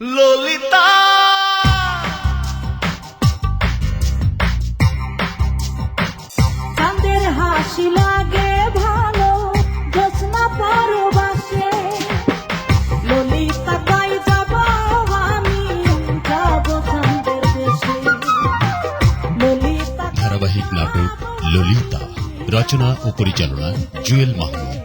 ললিতা। চাঁদের হাসি লাগে ভালো জোৎস্না পরবাসে। ললিতা গাই যাব আমি যাব চাঁদের দেশে। ললিতা ধারাবাহিক নাটক ললিতা। রচনা ও পরিচালনা জুয়েল মাহমুদ।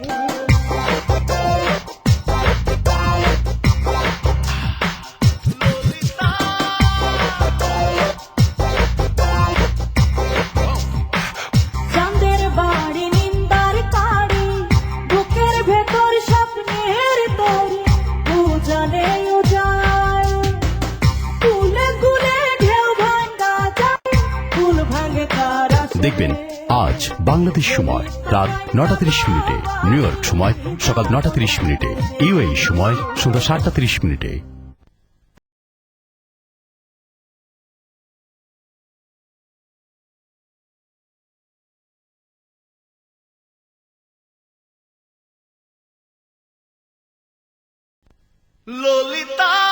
দেখবেন আজ বাংলাদেশ সময়, রাত নটা তিরিশ মিনিটে, নিউ ইয়র্ক সময়, সকাল নটা তিরিশ মিনিটে, ইউএই সময়, সন্ধ্যা সাতটা তিরিশ মিনিটে। ললিতা!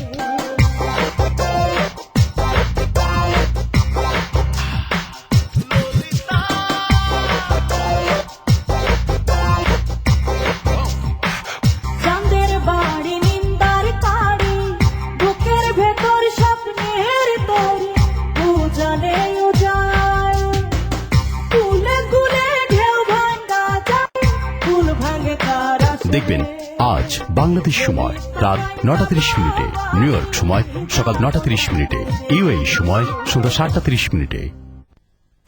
দেখবেন, আজ বাংলাদেশ সময়, রাত নটা তিরিশ মিনিটে। নিউ ইয়র্ক সময়, সকাল নটা তিরিশ মিনিটে। ইউএই সময়, সন্ধ্যা সাতটা তিরিশ মিনিটে।